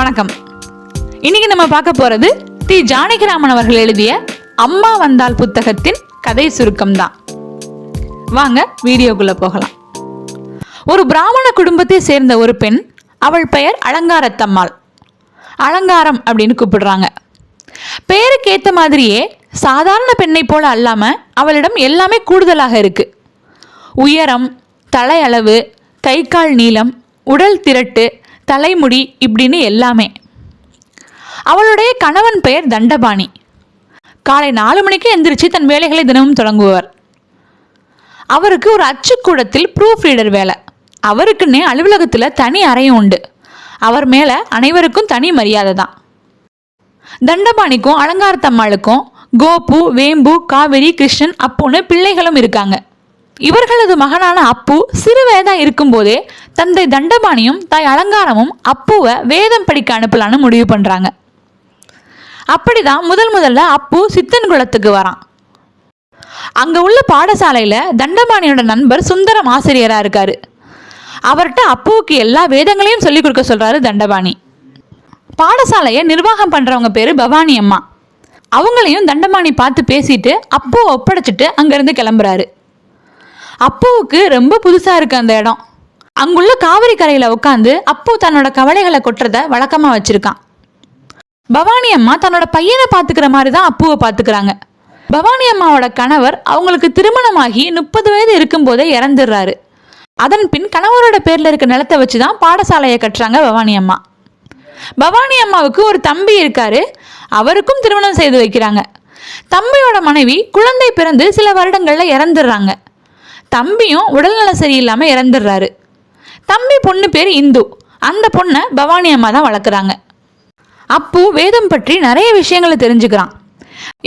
வணக்கம். இன்னைக்கு நம்ம பார்க்க போறது தி ஜானகிராமன் அவர்கள் எழுதிய அம்மா வந்தால் புத்தகத்தின் கதை சுருக்கம் தான் வாங்க வீடியோக்குள்ள போகலாம். ஒரு பிராமண குடும்பத்தை சேர்ந்த ஒரு பெண் அவள் பெயர் அலங்காரத்தம்மாள். அலங்காரம் அப்படின்னு கூப்பிடுறாங்க. பெயருக்கு ஏற்ற மாதிரியே சாதாரண பெண்ணை போல அல்லாம அவளிடம் எல்லாமே கூடுதலாக இருக்கு. உயரம் தலையளவு கை கால் நீளம் உடல் திரட்டு தலைமுடி இப்படின்னு எல்லாமே. அவளுடைய கணவன் பெயர் தண்டபாணி. காலை நாலு மணிக்கு எந்திரிச்சு தன் வேலைகளை தினமும் தொடங்குவார். அவருக்கு ஒரு அச்சுக்கூடத்தில் ப்ரூஃப் ரீடர் வேலை. அவருக்குன்னே அலுவலகத்தில் தனி அறையும் உண்டு. அவர் மேலே அனைவருக்கும் தனி மரியாதை தான். தண்டபாணிக்கும் அலங்காரத்தம்மாளுக்கும் கோபு வேம்பு காவிரி கிருஷ்ணன் அப்போன்னு பிள்ளைகளும் இருக்காங்க. இவர்களது மகனான அப்பு சிறு வயதா இருக்கும்போதே தந்தை தண்டபாணியும் தாய் அலங்காரமும் அப்புவை வேதம் படிக்க அனுப்பலான்னு முடிவு பண்ணுறாங்க அப்படிதான் முதல் முதல்ல அப்பு சித்தன் குளத்துக்கு வரான். அங்கே உள்ள பாடசாலையில் தண்டபாணியோட நண்பர் சுந்தரம் ஆசிரியராக இருக்காரு. அவர்கிட்ட அப்புவுக்கு எல்லா வேதங்களையும் சொல்லிக் கொடுக்க சொல்கிறாரு தண்டபாணி. பாடசாலையை நிர்வாகம் பண்ணுறவங்க பேர் பவானி அம்மா. அவங்களையும் தண்டபாணி பார்த்து பேசிட்டு அப்போ ஒப்படைச்சிட்டு அங்கேருந்து கிளம்புறாரு. அப்புவுக்கு ரொம்ப புதுசா இருக்கு அந்த இடம். அங்குள்ள காவிரி கரையில உட்காந்து அப்பு தன்னோட கவலைகளை கொட்டுறத வழக்கமா வச்சிருக்கான். பவானி அம்மா தன்னோட பையனை பாத்துக்கிற மாதிரி தான் அப்புவை பாத்துக்கிறாங்க. பவானி அம்மாவோட கணவர் அவங்களுக்கு திருமணமாகி முப்பது வயது இருக்கும்போதே இறந்துடுறாரு. அதன் பின் கணவரோட பேர்ல இருக்க நிலத்தை வச்சு தான் பாடசாலையை கட்டுறாங்க பவானி அம்மா. பவானி அம்மாவுக்கு ஒரு தம்பி இருக்காரு. அவருக்கும் திருமணம் செய்து வைக்கிறாங்க. தம்பியோட மனைவி குழந்தை பிறந்து சில வருடங்கள்ல இறந்துடுறாங்க. தம்பியும் உடல்நல சரியில்லாமல் இறந்துடுறாரு. தம்பி பொண்ணு பேர் இந்து. அந்த பொண்ணை பவானி அம்மா தான் வளர்க்குறாங்க. அப்பு வேதம் பற்றி நிறைய விஷயங்களை தெரிஞ்சுக்கிறான்.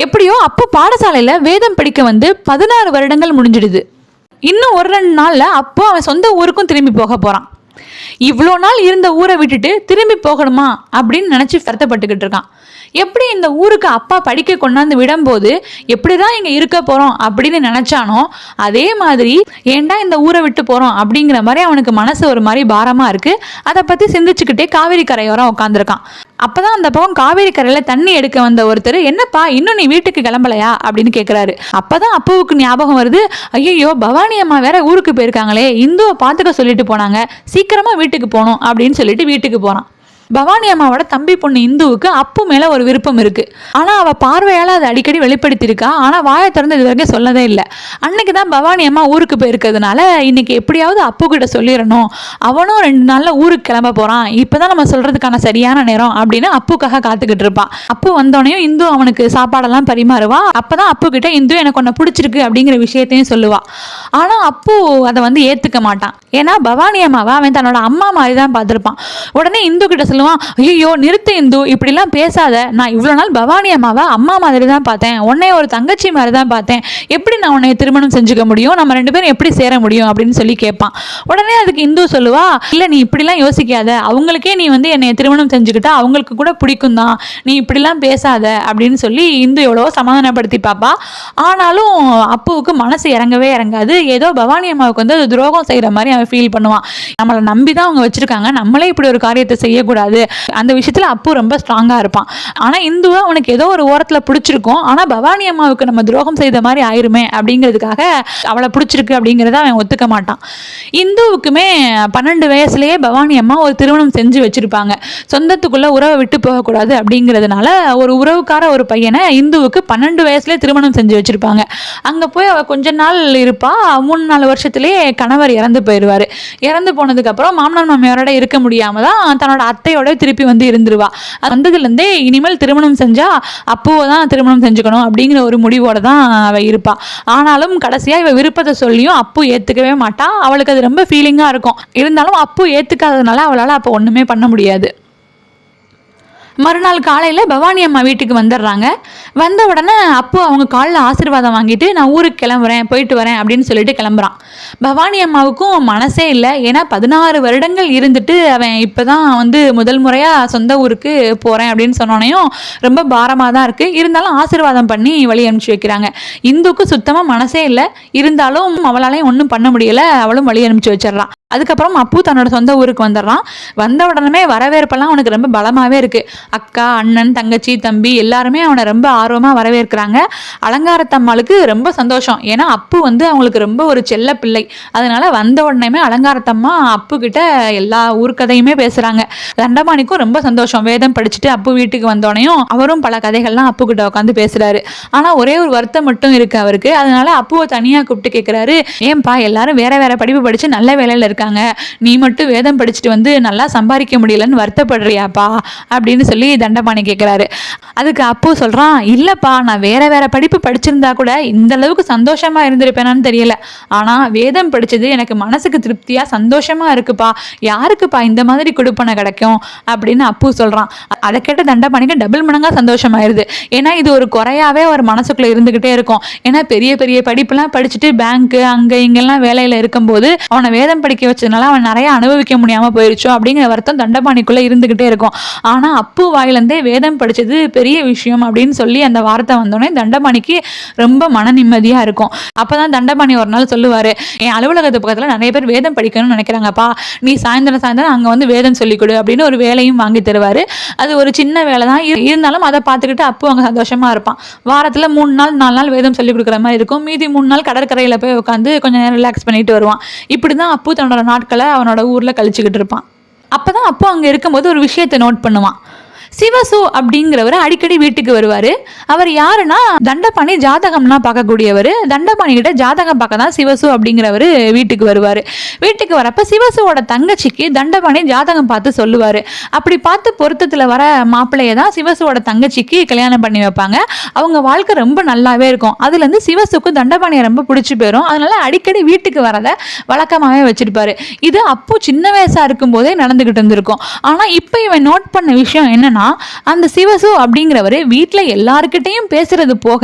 எப்படியோ அப்பு பாடசாலையில் வேதம் படிக்க வந்து பதினாறு வருடங்கள் முடிஞ்சிடுது. இன்னும் ஒரு ரெண்டு நாளில் அப்போ அவன் சொந்த ஊருக்கும் திரும்பி போக போகிறான் இவ்வளோ நாள் இருந்த ஊரை விட்டுட்டு திரும்பி போகணுமா அப்படின்னு நினச்சி வருத்தப்பட்டுக்கிட்டு இருக்கான். எப்படி இந்த ஊருக்கு அப்பா படிக்க கொண்டாந்து விடும்போது எப்படி தான் இங்கே இருக்க போகிறோம் அப்படின்னு நினச்சானோ அதே மாதிரி ஏன்டா இந்த ஊரை விட்டு போகிறோம் அப்படிங்கிற மாதிரி அவனுக்கு மனசு ஒரு மாதிரி பாரமாக இருக்குது அதை பற்றி சிந்திச்சுக்கிட்டே காவிரி கரையோரம் உட்காந்துருக்கான் அப்பதான் அந்த பக்கம் காவேரி கரையில் தண்ணி எடுக்க வந்த ஒருத்தர் என்னப்பா இன்னும் நீ வீட்டுக்கு கிளம்பலையா? அப்படின்னு கேக்குறாரு. அப்பதான் அப்புவுக்கு ஞாபகம் வருது ஐயோ பவானி அம்மா வேற ஊருக்கு போயிருக்காங்களே இந்துவை பார்த்துக்க சொல்லிட்டு போனாங்க சீக்கிரமா வீட்டுக்கு போகணும் அப்படின்னு சொல்லிட்டு வீட்டுக்கு போகிறான் பவானி அம்மாவோட தம்பி பொண்ணு இந்துவுக்கு அப்பு மேல ஒரு விருப்பம் இருக்கு. ஆனா அவ பார்வையால அதை அடிக்கடி வெளிப்படுத்தியிருக்கா. ஆனா வாயை திறந்து இது வரைக்கும் சொல்லதே இல்லை. அன்னைக்கு தான் பவானி அம்மா ஊருக்கு போயிருக்கிறதுனால இன்னைக்கு எப்படியாவது அப்பு கிட்ட சொல்லிடணும். அவனும் ரெண்டு நாள்ல ஊருக்கு கிளம்ப போறான். இப்பதான் நம்ம சொல்றதுக்கான சரியான நேரம் அப்படின்னு அப்புக்காக காத்துக்கிட்டு இருப்பான். அப்பு வந்தோடனையும் இந்து அவனுக்கு சாப்பாடெல்லாம் பரிமாறுவா. அப்பதான் அப்பு கிட்ட இந்து எனக்கு உன்னை பிடிச்சிருக்கு அப்படிங்கிற விஷயத்தையும் சொல்லுவா. ஆனா அப்பு அதை வந்து ஏத்துக்க மாட்டான். ஏன்னா பவானி அம்மாவை அவன் தன்னோட அம்மா மாதிரி தான் பார்த்துருப்பான். உடனே இந்து கிட்ட சொல்லுவான் ஐயோ நிறுத்து இந்து இப்படிலாம் பேசாத. நான் இவ்வளோ நாள் பவானி அம்மாவை? அம்மா மாதிரி தான் பார்த்தேன். உன்னை ஒரு தங்கச்சி மாதிரி தான் பார்த்தேன். எப்படி நான் உன்னை திருமணம் செஞ்சுக்க முடியும்? நம்ம ரெண்டு பேரும் எப்படி சேர முடியும்? அப்படின்னு சொல்லி கேட்பான். உடனே அதுக்கு இந்து சொல்லுவா இல்லை நீ இப்படிலாம் யோசிக்காத. அவங்களுக்கே நீ வந்து என்னை திருமணம் செஞ்சுக்கிட்டா அவங்களுக்கு கூட பிடிக்கும் தான். நீ இப்படிலாம் பேசாத. அப்படின்னு சொல்லி இந்து எவ்வளோ சமாதானப்படுத்தி பாப்பா. ஆனாலும் அப்புவுக்கு மனசு இறங்கவே இறங்காது. ஏதோ பவானி அம்மாவுக்கு வந்து அது துரோகம் செய்கிற மாதிரி அவன் ஃபீல் பண்ணுவான். நம்மளை நம்பி தான் அவங்க வச்சிருக்காங்க. நம்மளே இப்படி ஒரு காரியத்தை செய்யக்கூடாது. அந்த விஷயத்தில் அப்பு ரொம்ப ஸ்ட்ராங்காக இருப்பான். ஆனால் இந்துவை அவனுக்கு ஏதோ ஒரு ஓரத்தில் பிடிச்சிருக்கும். ஆனால் பவானி அம்மாவுக்கு நம்ம துரோகம் செய்த மாதிரி ஆயிருமே அப்படிங்கிறதுக்காக அவளை பிடிச்சிருக்கு அப்படிங்கிறத அவன் ஒத்துக்க மாட்டான். இந்துவுக்குமே பன்னெண்டு வயசுலயே பவானி அம்மா ஒரு திருமணம் செஞ்சு வச்சிருப்பாங்க. சொந்தத்துக்குள்ள உறவை விட்டு போகக்கூடாது அப்படிங்கிறதுனால ஒரு உறவுக்கார ஒரு பையனை இந்துவுக்கு பன்னெண்டு வயசுலயே திருமணம் செஞ்சு வச்சிருப்பாங்க. அங்க போய் அவ கொஞ்ச நாள் இருப்பா. மூணு நாலு வருஷத்துலயே கணவர் இறந்து போயிடுவார். இறந்து போனதுக்கு அப்புறம் மாமனார் மாமியாரோட இருக்க முடியாம தான் தன்னோட அத்தையோட திருப்பி வந்து இருந்துருவா. வந்ததுலேருந்தே இனிமேல் திருமணம் செஞ்சா அப்போவை தான் திருமணம் செஞ்சுக்கணும் அப்படிங்கிற ஒரு முடிவோட தான் அவள் இருப்பா. ஆனாலும் கடைசியா இவ விருப்பத்தை சொல்லியும் அப்பு ஏத்துக்கவே மாட்டா. அவளுக்கு அது ரொம்ப ஃபீலிங்கா இருக்கும். இருந்தாலும் அப்பு ஏத்துக்காததுனால அவளால அப்போ ஒண்ணுமே பண்ண முடியாது. மறுநாள் காலையில் பவானி அம்மா வீட்டுக்கு வந்துடுறாங்க. வந்த உடனே அப்போ அவங்க காலில் ஆசீர்வாதம் வாங்கிட்டு நான் ஊருக்கு கிளம்புறேன் போயிட்டு வரேன் அப்படின்னு சொல்லிட்டு கிளம்புறான். பவானி அம்மாவுக்கும் மனசே இல்லை. ஏன்னா பதினாறு வருடங்கள் இருந்துட்டு அவன் இப்போ தான் வந்து முதல் முறையாக சொந்த ஊருக்கு போகிறேன் அப்படின்னு சொன்னோனையும் ரொம்ப பாரமாக தான் இருக்குது இருந்தாலும் ஆசீர்வாதம் பண்ணி வழி அனுப்பிச்சு வைக்கிறாங்க. இந்துக்கு சுத்தமாக மனசே இல்லை. இருந்தாலும் அவளாலையும் ஒன்றும் பண்ண முடியல. அவளும் வழி அனுப்பிச்சு வச்சிடுறான். அதுக்கப்புறம் அப்பு தன்னோட சொந்த ஊருக்கு வந்துடுறான் வந்த உடனே வரவேற்பெல்லாம் அவனுக்கு ரொம்ப பலமாகவே இருக்குது அக்கா அண்ணன் தங்கச்சி தம்பி எல்லாருமே அவனை ரொம்ப ஆர்வமாக வரவேற்கிறாங்க. அலங்காரத்தம்மாளுக்கு ரொம்ப சந்தோஷம். ஏன்னா அப்பு வந்து அவங்களுக்கு ரொம்ப ஒரு செல்ல பிள்ளை. அதனால வந்த உடனேமே அலங்காரத்தம்மா அப்பு கிட்ட எல்லா ஊர்க்கதையுமே பேசுகிறாங்க தண்டமாணிக்கும் ரொம்ப சந்தோஷம். வேதம் படிச்சுட்டு அப்பு வீட்டுக்கு வந்தோடனையும் அவரும் பல கதைகள்லாம் அப்பு கிட்ட உட்காந்து பேசுகிறாரு ஆனால் ஒரே ஒரு வருத்தம் மட்டும் இருக்குது அவருக்கு. அதனால அப்புவை தனியாக கூப்பிட்டு கேட்குறாரு ஏன்பா எல்லாரும் வேற வேற படிப்பு படித்து நல்ல வேலையில் இருக்காங்க. நீ மட்டும் வேதம் படிச்சுட்டு வந்து நல்லா சம்பாதிக்க முடியலன்னு வருத்தப்படுறியாப்பா? அப்படின்னு சொல்லி தண்டபாணி கேட்குறாரு அதுக்கு அப்பு சொல்கிறான் இல்லைப்பா நான் வேற வேற படிப்பு படிச்சிருந்தா கூட இந்த அளவுக்கு சந்தோஷமா இருந்திருப்பேனான்னு தெரியல. ஆனால் வேதம் படிச்சது எனக்கு மனசுக்கு திருப்தியாக சந்தோஷமா இருக்குப்பா. யாருக்குப்பா இந்த மாதிரி கொடுப்பனை கிடைக்கும்? அப்படின்னு அப்பு சொல்கிறான் அதை கேட்ட தண்டபாணிக்கு டபுள் மடங்காக சந்தோஷமாயிருது. ஏன்னா இது ஒரு குறையாவே ஒரு மனசுக்குள்ளே இருந்துக்கிட்டே இருக்கும். ஏன்னா பெரிய பெரிய படிப்புலாம் படிச்சுட்டு பேங்க்கு அங்கே இங்கெல்லாம் வேலையில் இருக்கும்போது அவனை வேதம் படிக்க வச்சதுனால அவன் நிறைய அனுபவிக்க முடியாமல் போயிருச்சோ அப்படிங்கிற வருத்தம் தண்டபாணிக்குள்ளே இருந்துக்கிட்டே இருக்கும். ஆனால் அப்பு வாயிலேருந்தே வேதம் படிச்சது பெரிய விஷயம் அப்படின்னு சொல்லி அந்த வார்த்தை வந்தோடனே தண்டபாணிக்கு ரொம்ப மன நிம்மதியாக இருக்கும். அப்போ தான் தண்டபாணி ஒரு நாள் சொல்லுவார் என் அலுவலகத்து பக்கத்தில் நிறைய பேர் வேதம் படிக்கணும்னு நினைக்கிறாங்கப்பா. நீ சாயந்தரம் சாயந்தரம் அங்கே வந்து வேதம் சொல்லிக் கொடு அப்படின்னு ஒரு வேலையும் வாங்கி தருவார். அது ஒரு சின்ன வேலை தான். இரு- இருந்தாலும் அதை பார்த்துக்கிட்டு அப்பு அங்கே சந்தோஷமாக இருப்பான். வாரத்தில் மூணு நாள் நாலு நாள் வேதம் சொல்லிக் கொடுக்குற மாதிரி இருக்கும். மீதி மூணு நாள் கடற்கரையில் போய் உட்காந்து கொஞ்சம் நேரம் ரிலாக்ஸ் பண்ணிட்டு வருவான். இப்படி தான் அப்பு தன்னோட நாட்களை அவனோட ஊரில் கழிச்சுக்கிட்டு இருப்பான். அப்போ தான் அப்போ அங்கே இருக்கும்போது ஒரு விஷயத்தை நோட் பண்ணுவான். சிவசு அப்படிங்கிறவர் அடிக்கடி வீட்டுக்கு வருவார். அவர் யாருன்னா தண்டபாணி ஜாதகம்லாம் பார்க்கக்கூடியவர். தண்டபாணி கிட்ட ஜாதகம் பார்க்க தான் சிவசு அப்படிங்கிறவர் வீட்டுக்கு வருவார். வீட்டுக்கு வரப்ப சிவசுவோட தங்கச்சிக்கு தண்டபாணி ஜாதகம் பார்த்து சொல்லுவார். அப்படி பார்த்து பொருத்தத்தில் வர மாப்பிள்ளையை தான் சிவசுவோட தங்கச்சிக்கு கல்யாணம் பண்ணி வைப்பாங்க. அவங்க வாழ்க்கை ரொம்ப நல்லாவே இருக்கும். அதுலேருந்து சிவசுக்கு தண்டபாணியை ரொம்ப பிடிச்சி போயிடும் அதனால அடிக்கடி வீட்டுக்கு வரதை வழக்கமாகவே வச்சிருப்பாரு. இது அப்போ சின்ன வயசாக இருக்கும்போதே நடந்துக்கிட்டு இருந்திருக்கும். ஆனால் இப்போ இவன் நோட் பண்ண விஷயம் என்னன்னா அந்த சிவசு அப்படிங்கிறவர் வீட்டில் எல்லாருக்கிட்டையும் பேசுறது போக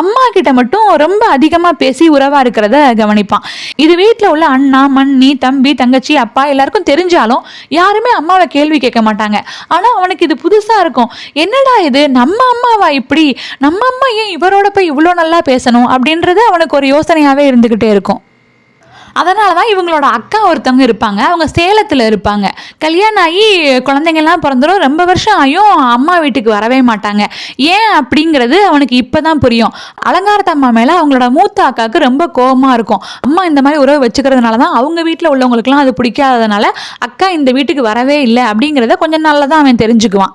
அம்மா கிட்ட மட்டும் ரொம்ப அதிகமாக பேசி உறவாக இருக்கிறத கவனிப்பான். இது வீட்டில் உள்ள அண்ணா மண்ணி தம்பி தங்கச்சி அப்பா எல்லாருக்கும் தெரிஞ்சாலும் யாருமே அம்மாவை கேள்வி கேட்க மாட்டாங்க. ஆனால் அவனுக்கு இது புதுசாக இருக்கும். என்னடா இது? நம்ம அம்மாவா இப்படி? நம்ம அம்மா ஏன் இவரோட போய் இவ்வளோ நல்லா பேசணும்? அப்படின்றது அவனுக்கு ஒரு யோசனையாகவே இருந்துக்கிட்டே இருக்கும். அதனால தான் இவங்களோட அக்கா ஒருத்தவங்க இருப்பாங்க. அவங்க சேலத்தில் இருப்பாங்க. கல்யாணம் ஆகி குழந்தைங்கள்லாம் பிறந்துடும் ரொம்ப வருஷம் ஆகியும் அம்மா வீட்டுக்கு வரவே மாட்டாங்க. ஏன் அப்படிங்கிறது அவனுக்கு இப்போ தான் புரியும் அலங்காரத்தம்மா மேலே அவங்களோட மூத்த அக்காவுக்கு ரொம்ப கோபமாக இருக்கும். அம்மா இந்த மாதிரி உறவு வச்சுக்கிறதுனால தான் அவங்க வீட்டில் உள்ளவங்களுக்குலாம் அது பிடிக்காததுனால அக்கா இந்த வீட்டுக்கு வரவே இல்லை அப்படிங்கிறத கொஞ்ச நாளில் தான் அவன் தெரிஞ்சுக்குவான்.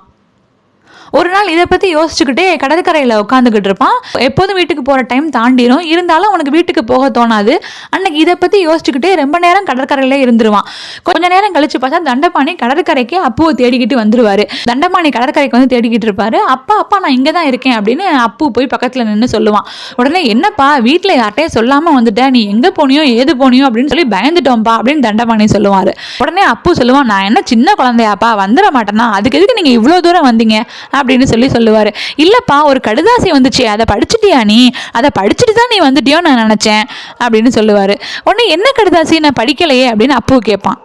ஒரு நாள் இதை பற்றி யோசிச்சுக்கிட்டே கடற்கரையில் உட்காந்துக்கிட்டு இருப்பான். எப்போதும் வீட்டுக்கு போகிற டைம் தாண்டிடும் இருந்தாலும் அவனுக்கு வீட்டுக்கு போக தோணாது. அன்னைக்கு இதை பற்றி யோசிச்சுக்கிட்டே ரொம்ப நேரம் கடற்கரையிலே இருந்துருவான். கொஞ்ச நேரம் கழிச்சு பார்த்தா தண்டபாணி கடற்கரைக்கு அப்புவை தேடிக்கிட்டு வந்துருவாரு. தண்டபாணி கடற்கரைக்கு வந்து தேடிக்கிட்டு இருப்பாரு. அப்பா அப்பா நான் இங்கே தான் இருக்கேன் அப்படின்னு அப்பு போய் பக்கத்தில் நின்று சொல்லுவான். உடனே என்னப்பா வீட்டில் யார்ட்டையும் சொல்லாமல் வந்துட்ட? நீ எங்கே போனியோ ஏது போனியோ? அப்படின்னு சொல்லி பயந்துட்டோம்ப்பா அப்படின்னு தண்டபாணி சொல்லுவார். உடனே அப்பு சொல்லுவான் நான் என்ன சின்ன குழந்தையாப்பா? வந்துட மாட்டேன்னா அதுக்கு எதுக்கு நீங்கள் இவ்வளோ தூரம் வந்தீங்க? அப்படின்னு சொல்லி சொல்லுவார். இல்லைப்பா ஒரு கடுதாசி வந்துச்சு அதை படிச்சிட்டியா நீ? அதை படிச்சுட்டு தான் நீ வந்துட்டியோ நான் நினச்சேன் அப்படின்னு சொல்லுவார். உடனே என்ன கடுதாசி? நான் படிக்கலையே அப்படின்னு அப்பு கேட்பான்.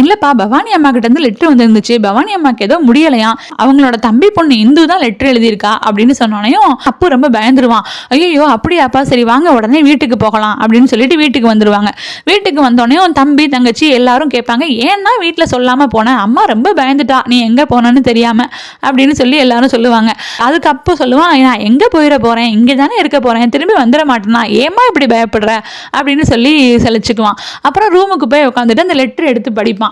இல்லைப்பா பவானி அம்மா கிட்ட இருந்து லெட்ரு வந்துருந்துச்சு. பவானி அம்மாக்கு ஏதோ முடியலையா? அவங்களோட தம்பி பொண்ணு இந்து தான் லெட்ரு எழுதியிருக்கா அப்படின்னு சொன்னோனையும் அப்பு ரொம்ப பயந்துருவான். ஐயோ அப்படியாப்பா சரி வாங்க உடனே வீட்டுக்கு போகலாம் அப்படின்னு சொல்லிட்டு வீட்டுக்கு வந்துருவாங்க. வீட்டுக்கு வந்தோடனே தம்பி தங்கச்சி எல்லாரும் கேட்பாங்க ஏன்னா வீட்டில் சொல்லாமல் போனேன் அம்மா ரொம்ப பயந்துட்டா நீ எங்கே போனேன்னு தெரியாம? அப்படின்னு சொல்லி எல்லாரும் சொல்லுவாங்க. அதுக்கு அப்போ சொல்லுவான் நான் எங்கே போயிட போகிறேன் இங்கே தானே இருக்க போகிறேன் திரும்பி வந்துட மாட்டேனா ஏம்மா இப்படி பயப்படுற? அப்படின்னு சொல்லி சலிச்சுக்குவான். அப்புறம் ரூமுக்கு போய் உட்காந்துட்டு அந்த லெட்டர் எடுத்து படிப்பான்.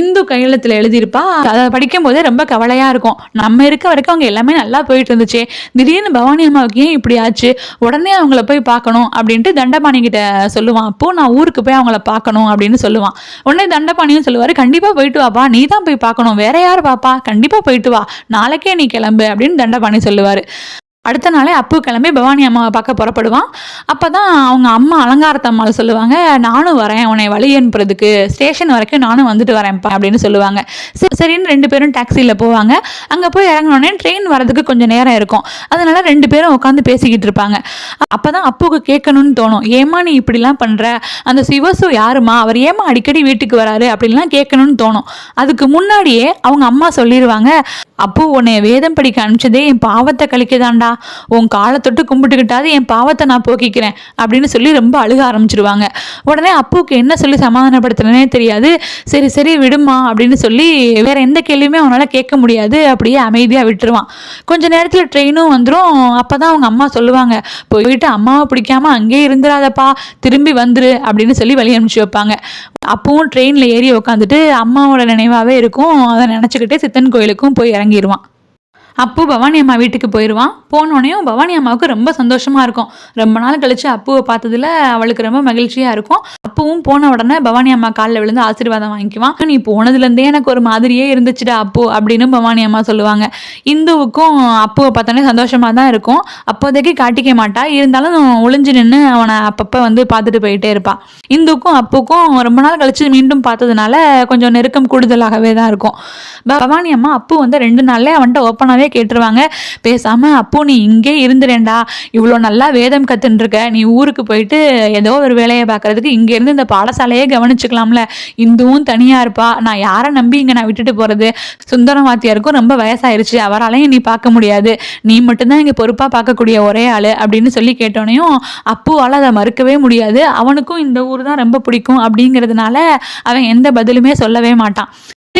இந்து கையெழுத்தில் எழுதியிருப்பா. அதை படிக்கும் போதே ரொம்ப கவலையாக இருக்கும். நம்ம இருக்க வரைக்கும் அவங்க எல்லாமே நல்லா போயிட்டு இருந்துச்சு. திடீர்னு பவானி அம்மாவுக்கு ஏன் இப்படி ஆச்சு? உடனே அவங்கள போய் பார்க்கணும் அப்படின்ட்டு தண்டபாணி கிட்ட சொல்லுவான். அப்போ நான் ஊருக்கு போய் அவங்கள பார்க்கணும் அப்படின்னு சொல்லுவான். உடனே தண்டபாணியும் சொல்லுவார் கண்டிப்பாக போயிட்டு வாப்பா. நீ தான் போய் பார்க்கணும். வேற யார் பாப்பா? கண்டிப்பாக போயிட்டு வா. நாளைக்கே நீ கிளம்பு அப்படின்னு தண்டபாணி சொல்லுவார். அடுத்த நாளே அப்பு கிளம்பி பவானி அம்மாவை பார்க்க புறப்படுவான். அப்போ தான் அவங்க அம்மா அலங்காரத்தம்மாவில் சொல்லுவாங்க நானும் வரேன் உன்னை வழி அனுப்புறதுக்கு. ஸ்டேஷன் வரைக்கும் நானும் வந்துட்டு வரேன்ப்பா அப்படின்னு சொல்லுவாங்க. சரி சரின்னு ரெண்டு பேரும் டாக்ஸியில் போவாங்க. அங்கே போய் இறங்கினோடனே ட்ரெயின் வரதுக்கு கொஞ்சம் நேரம் இருக்கும். அதனால ரெண்டு பேரும் உட்காந்து பேசிக்கிட்டு இருப்பாங்க. அப்போ தான் அப்புக்கு கேட்கணும்னு தோணும். ஏமா நீ இப்படிலாம் பண்ணுற அந்த சிவசு யாருமா? அவர் ஏமா அடிக்கடி வீட்டுக்கு வராரு? அப்படின்லாம் கேட்கணும்னு தோணும். அதுக்கு முன்னாடியே அவங்க அம்மா சொல்லிடுவாங்க அப்போ உன்னை வேதம் படிக்க அனுப்பிச்சதே என் பாவத்தை கழிக்கதாண்டா. உன் காலை தொட்டு கும்பிட்டுக்கிட்டாது என் பாவத்தை நான் போக்கிக்கிறேன் அப்படின்னு சொல்லி ரொம்ப அழுக ஆரம்பிச்சிருவாங்க. உடனே அப்புவுக்கு என்ன சொல்லி சமாதானப்படுத்துறனே தெரியாது. சரி சரி விடுமா அப்படின்னு சொல்லி வேற எந்த கேள்வியுமே அவனால் கேட்க முடியாது. அப்படியே அமைதியாக விட்டுருவான். கொஞ்ச நேரத்தில் ட்ரெயினும் வந்துடும் அப்போ தான் அவங்க அம்மா சொல்லுவாங்க போயிட்டு அம்மாவை பிடிக்காம அங்கேயே இருந்துடாதப்பா திரும்பி வந்துரு. அப்படின்னு சொல்லி வழி அனுப்பிச்சு வைப்பாங்க. அப்பவும் ட்ரெயினில் ஏறி உட்காந்துட்டு அம்மாவோட நினைவாகவே இருக்கும். அதை நினச்சிக்கிட்டே சித்தன் கோயிலுக்கும் போய் இறங்கிடுவான் அப்பு பவானி அம்மா வீட்டுக்கு போயிடுவான் போனோடனையும் பவானி அம்மாவுக்கு ரொம்ப சந்தோஷமாக இருக்கும். ரொம்ப நாள் கழிச்சு அப்புவை பார்த்ததுல அவளுக்கு ரொம்ப மகிழ்ச்சியாக இருக்கும். அப்பவும் போன உடனே பவானி அம்மா காலில் விழுந்து ஆசீர்வாதம் வாங்கிக்குவான். நீ போனதுலேருந்தே எனக்கு ஒரு மாதிரியே இருந்துச்சுடா அப்பு அப்படின்னு பவானி அம்மா சொல்லுவாங்க. இந்துவுக்கும் அப்புவை பார்த்தோன்னே சந்தோஷமாக தான் இருக்கும். அப்போதைக்கு காட்டிக்க மாட்டா. இருந்தாலும் ஒளிஞ்சு நின்று அவனை அப்பப்போ வந்து பார்த்துட்டு போயிட்டே இருப்பான் இந்துக்கும் அப்புக்கும் ரொம்ப நாள் கழிச்சு மீண்டும் பார்த்ததுனால கொஞ்சம் நெருக்கம் கூடுதலாகவே தான் இருக்கும். பவானி அம்மா அப்பு வந்து ரெண்டு நாளில் அவன்கிட்ட ஓப்பனாகவே கேட்டுருவாங்க. பேசாமல் அப்போ நீ இங்கே இருந்துறேன்டா. இவ்வளோ நல்லா வேதம் கத்துன்னு நீ ஊருக்கு போயிட்டு ஏதோ ஒரு வேலையை பார்க்கறதுக்கு இங்கேருந்து இந்த பாடசாலையே கவனிச்சுக்கலாம்ல. இந்துவும் தனியாக இருப்பா. நான் யாரை நம்பி இங்கே நான் விட்டுட்டு போகிறது சுந்தரம் வாத்தியாருக்கும் ரொம்ப வயசாயிருச்சு. அவராலையும் நீ பார்க்க முடியாது. நீ மட்டும்தான் இங்கே பொறுப்பாக பார்க்கக்கூடிய ஒரே ஆள் அப்படின்னு சொல்லி கேட்டோனையும் அப்புவால் அதை மறுக்கவே முடியாது. அவனுக்கும் இந்த ஊர் தான் ரொம்ப பிடிக்கும். அப்படிங்கிறதுனால அவன் எந்த பதிலுமே சொல்லவே மாட்டான்.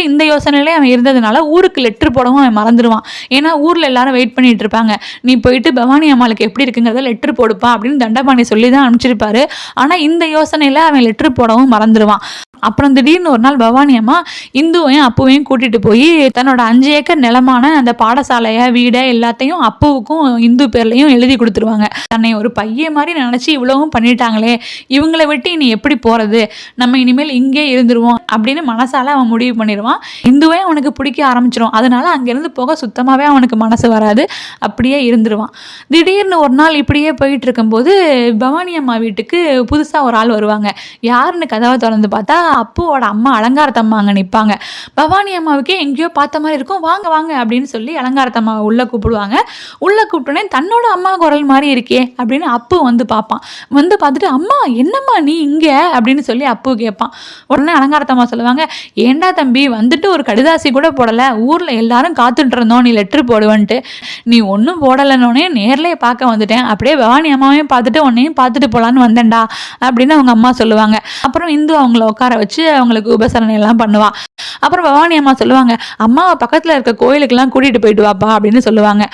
இந்த யோசனையிலே அவன் இருந்ததுனால ஊருக்கு லெட்ரு போடவும் அவன் மறந்துடுவான். ஏன்னா ஊரில் எல்லாரும் வெயிட் பண்ணிட்டு இருப்பாங்க. நீ போயிட்டு பவானி அம்மாளுக்கு எப்படி இருக்குங்கிறத லெட்ரு போடுப்பா அப்படின்னு தண்டபாணி சொல்லி தான் அனுப்பிச்சிருப்பாரு. ஆனால் இந்த யோசனையில் அவன் லெட்ரு போடவும் மறந்துடுவான். அப்புறம் திடீர்னு ஒரு நாள் பவானி அம்மா இந்துவையும் அப்புவையும் கூட்டிட்டு போய் தன்னோட அஞ்சு ஏக்கர் நிலமான அந்த பாடசாலையை வீடை எல்லாத்தையும் அப்புவுக்கும் இந்து பேர்லையும் எழுதி கொடுத்துருவாங்க. தன்னை ஒரு பையன் மாதிரி நினச்சி இவ்வளவும் பண்ணிட்டாங்களே இவங்களை விட்டு நீ எப்படி போகிறது நம்ம இனிமேல் இங்கே இருந்துருவோம் அப்படின்னு மனசால அவன் முடிவு பண்ணிடுவான். இந்துவே அவனுக்கு பிடிக்க ஆரம்பிச்சிடும் அதனால அங்கேருந்து போக சுத்தமாகவே அவனுக்கு மனசு வராது. அப்படியே இருந்துருவான். திடீர்னு ஒரு நாள் இப்படியே போயிட்டு இருக்கும்போது பவானி அம்மா வீட்டுக்கு புதுசாக ஒரு ஆள் வருவாங்க. யாருன்னு கதவை திறந்து பார்த்தா அப்புவோட அம்மா அலங்காரத்தம்மா அங்கே நிற்பாங்க பவானி அம்மாவுக்கே எங்கேயோ பார்த்த மாதிரி இருக்கும். வாங்க வாங்க அப்படின்னு சொல்லி அலங்காரத்தம்மாவை உள்ளே கூப்பிடுவாங்க. உள்ளே கூப்பிட்டோன்னே தன்னோட அம்மா குரல் மாதிரி இருக்கே அப்படின்னு அப்பு வந்து பார்ப்பான். வந்து பார்த்துட்டு அம்மா என்னம்மா நீ இங்கே? அப்படின்னு சொல்லி அப்பு கேட்பான். உடனே அலங்காரத்தம்மா சொல்லுவாங்க ஏண்டா தம்பி வந்துட்டு ஒரு கடிதாசி கூட போடலை. ஊரில் எல்லாரும் காத்துட்டு இருந்தோம். நீ லெட்ரு போடுவன்ட்டு. நீ ஒன்றும் போடலைன்னொடனே நேர்லேயே பார்க்க வந்துட்டேன். அப்படியே பவானி அம்மாவையும் பார்த்துட்டு உன்னையும் பார்த்துட்டு போகலான்னு வந்தேன்டா. அப்படின்னு அவங்க அம்மா சொல்லுவாங்க. அப்புறம் இந்து அவங்கள உட்கார வச்சு அவங்களுக்கு உபசரணை எல்லாம் பண்ணுவா. அப்புறம் பவானி அம்மா சொல்லுவாங்க அம்மாவை பக்கத்தில் இருக்க கோயிலுக்கெல்லாம் கூட்டிகிட்டு போயிட்டு வாப்பா அப்படின்னு சொல்லுவாங்க.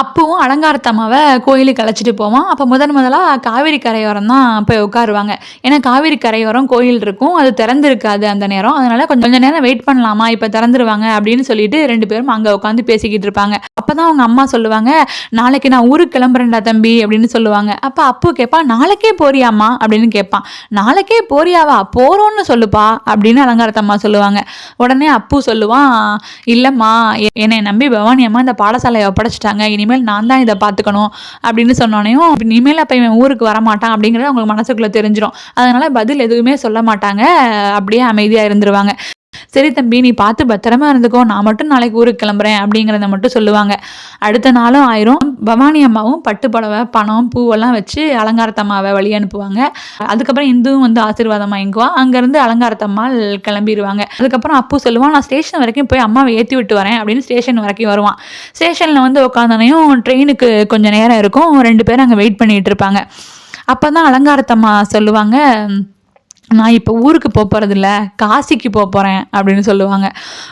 அப்பவும் அலங்காரத்தம்மாவை கோயிலுக்கு அழைச்சிட்டு போவான் அப்போ முதன் முதலாக காவேரி கரையோரம் தான் போய் உட்காருவாங்க. ஏன்னா காவேரி கரையோரம் கோயில் இருக்கும். அது திறந்துருக்காது அந்த நேரம். அதனால கொஞ்சம் கொஞ்சம் நேரம் வெயிட் பண்ணலாமா? இப்போ திறந்துருவாங்க அப்படின்னு சொல்லிட்டு ரெண்டு பேரும் அங்கே உட்காந்து பேசிக்கிட்டு இருப்பாங்க. அப்போ தான் அவங்க அம்மா சொல்லுவாங்க நாளைக்கு நான் ஊருக்கு கிளம்புறேன்டா தம்பி அப்படின்னு சொல்லுவாங்க. அப்போ அப்போ கேட்பான் நாளைக்கே போறியாம்மா? அப்படின்னு கேட்பான் நாளைக்கே போறியாவா? போகிறோன்னு சொல்லுப்பா அப்படின்னு அலங்காரத்தம்மா சொல்லுவாங்க. உடனே அப்பு சொல்லுவான் இல்லைம்மா எ- என்னை நம்பி பவானி அம்மா இந்த பாடசாலையை ஒப்படைச்சிட்டாங்க. இனிமேல் நான் தான் இதை பார்த்துக்கணும் அப்படின்னு சொன்னோனையும் இனிமேல் அப்போ இவன் ஊருக்கு வரமாட்டான் அப்படிங்கிறது அவங்களுக்கு மனசுக்குள்ளே தெரிஞ்சிடும் அதனால பதில் எதுவுமே சொல்ல மாட்டாங்க. அப்படியே அமைதியாக இருந்துருவாங்க. சரி தம்பி நீ பார்த்து பத்திரமா இருந்துக்கோ. நான் மட்டும் நாளைக்கு ஊருக்கு கிளம்புறேன் அப்படிங்கிறத மட்டும் சொல்லுவாங்க. அடுத்த நாளும் ஆயிரும். பவானி அம்மாவும் பட்டு புடவை பணம் பூவெல்லாம் வச்சு அலங்காரத்தம்மாவை வழி அனுப்புவாங்க. அதுக்கப்புறம் இந்துவும் வந்து ஆசீர்வாதம் வாங்கிக்குவா அங்கேருந்து அலங்காரத்தம்மாள் கிளம்பிடுவாங்க அதுக்கப்புறம் அப்பு சொல்லுவான் நான் ஸ்டேஷன் வரைக்கும் போய் அம்மாவை ஏற்றி விட்டு வரேன் அப்படின்னு ஸ்டேஷன் வரைக்கும் வருவான். ஸ்டேஷனில் வந்து உட்காந்தனையும் ட்ரெயினுக்கு கொஞ்சம் நேரம் இருக்கும். ரெண்டு பேரும் அங்கே வெயிட் பண்ணிட்டு இருப்பாங்க. அப்போ தான் அலங்காரத்தம்மா சொல்லுவாங்க நான் இப்போ ஊருக்கு போக போகிறதில்ல காசிக்கு போக போகிறேன் அப்படின்னு சொல்லுவாங்க.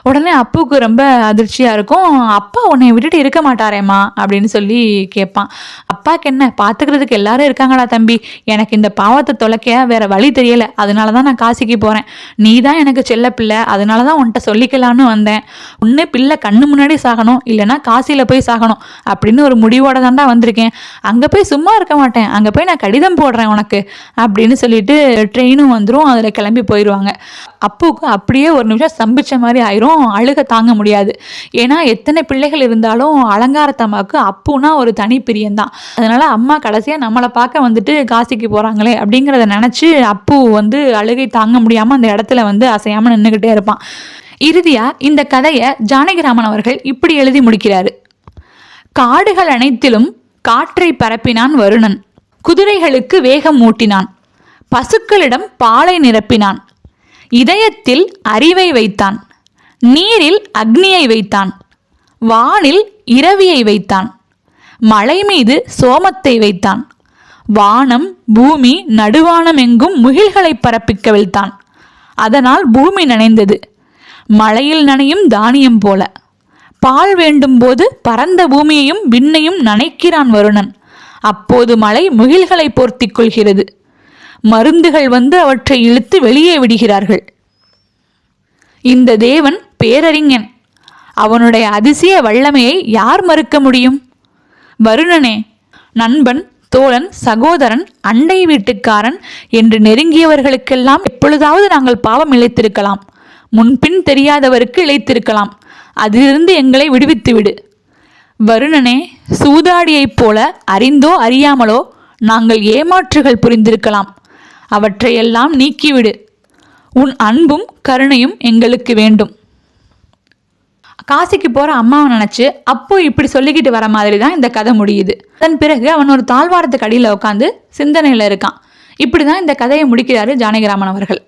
உடனே அப்புவுக்கு ரொம்ப அதிர்ச்சியாக இருக்கும். அப்பா உன்னை விட்டுட்டு இருக்க மாட்டாரேம்மா அப்படின்னு சொல்லி கேட்பான். அப்பாவுக்கு என்ன பார்த்துக்கிறதுக்கு எல்லாரும் இருக்காங்களா தம்பி. எனக்கு இந்த பாவத்தை தொலைக்க வேற வழி தெரியலை. அதனால தான் நான் காசிக்கு போகிறேன் நீ தான் எனக்கு செல்ல பிள்ளை. அதனால தான் உன்கிட்ட சொல்லிக்கலான்னு வந்தேன். உன்னே பிள்ளை கண்ணு முன்னாடி சாகணும். இல்லைன்னா காசியில் போய் சாகணும் அப்படின்னு ஒரு முடிவோட தாண்டா வந்திருக்கேன். அங்கே போய் சும்மா இருக்க மாட்டேன். அங்கே போய் நான் கடிதம் போடுறேன் உனக்கு அப்படின்னு சொல்லிட்டு ட்ரெயினும் வந்து வந்துடும் அதில் கிளம்பி போயிடுவாங்க அப்புவுக்கு அப்படியே ஒரு நிமிஷம் சம்பிச்ச மாதிரி ஆயிரும் அழுக தாங்க முடியாது. ஏன்னா எத்தனை பிள்ளைகள் இருந்தாலும் அலங்காரத்தம்மாவுக்கு அப்புனா ஒரு தனி பிரியம்தான். அதனால அம்மா கடைசியாக நம்மளை பார்க்க வந்துட்டு காசிக்கு போகிறாங்களே அப்படிங்கிறத நினச்சி அப்பு வந்து அழுகை தாங்க முடியாமல் அந்த இடத்துல வந்து அசையாமல் நின்றுக்கிட்டே இருப்பான். இறுதியாக இந்த கதையை ஜானகிராமன் அவர்கள் இப்படி எழுதி முடிக்கிறாரு. காடுகள் அனைத்திலும் காற்றை பரப்பினான் வருணன். குதிரைகளுக்கு வேகம் மூட்டினான் பசுக்களிடம் பாலை நிரப்பினான். இதயத்தில் அறிவை வைத்தான். நீரில் அக்னியை வைத்தான். வானில் இரவியை வைத்தான். மலை மீது சோமத்தை வைத்தான். வானம் பூமி நடுவானம் எங்கும் முகில்களை பரப்பிக்க வைத்தான் அதனால் பூமி நனைந்தது. மழையில் நனையும் தானியம் போல. பால் வேண்டும் போது பரந்த பூமியையும் விண்ணையும் நனைக்கிறான் வருணன். அப்போது மழை முகில்களை போர்த்திக் கொள்கிறது. மருந்துகள் வந்து அவற்றை இழுத்து வெளியே விடுகிறார்கள். இந்த தேவன் பேரறிஞன். அவனுடைய அதிசய வல்லமையை யார் மறுக்க முடியும்? வருணனே நண்பன் தோழன் சகோதரன் அண்டை வீட்டுக்காரன் என்று நெருங்கியவர்களுக்கெல்லாம் எப்பொழுதாவது நாங்கள் பாவம் இழைத்திருக்கலாம். முன்பின் தெரியாதவருக்கு இழைத்திருக்கலாம். அதிலிருந்து எங்களை விடுவித்து விடு. வருணனே சூதாடியைப் போல அறிந்தோ அறியாமலோ நாங்கள் ஏமாற்றுகள் புரிந்திருக்கலாம். அவற்றையெல்லாம் நீக்கிவிடு. உன் அன்பும் கருணையும் எங்களுக்கு வேண்டும். காசிக்கு போகிற அம்மாவை நினச்சி அப்போ இப்படி சொல்லிக்கிட்டு வர மாதிரி தான் இந்த கதை முடியுது. அதன் பிறகு அவன் ஒரு தாழ்வாரத்துக்கு அடியில் உட்காந்து சிந்தனையில் இருக்கான். இப்படி தான் இந்த கதையை முடிக்கிறாரு ஜானகிராமன் அவர்கள்.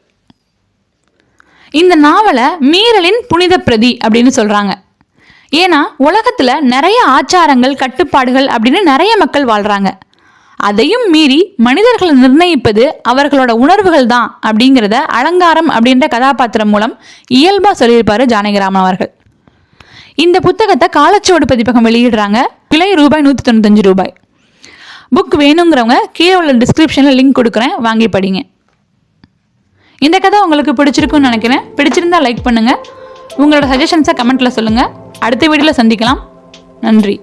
இந்த நாவலை மீறலின் புனித பிரதி அப்படின்னு சொல்கிறாங்க ஏன்னா உலகத்தில் நிறைய ஆச்சாரங்கள் கட்டுப்பாடுகள் அப்படின்னு நிறைய மக்கள் வாழ்கிறாங்க அதையும் மீறி மனிதர்களை நிர்ணயிப்பது அவர்களோட உணர்வுகள் தான் அப்படிங்கிறத அலங்காரம் அப்படின்ற கதாபாத்திரம் மூலம் இயல்பா சொல்லியிருப்பாரு ஜானகிராமன் அவர்கள். இந்த புத்தகத்தை காலச்சுவடு பதிப்பகம் வெளியிடுறாங்க. விலை ரூபாய் நூற்றி தொண்ணூத்தஞ்சு ரூபாய். புக் வேணுங்கிறவங்க கீழே உள்ள டிஸ்கிரிப்ஷனில் லிங்க் கொடுக்குறேன். வாங்கி படிங்க. இந்த கதை உங்களுக்கு பிடிச்சிருக்குன்னு நினைக்கிறேன். பிடிச்சிருந்தா லைக் பண்ணுங்கள் உங்களோட சஜஷன்ஸை கமெண்ட்டில் சொல்லுங்கள் அடுத்த வீடியோவில் சந்திக்கலாம். நன்றி.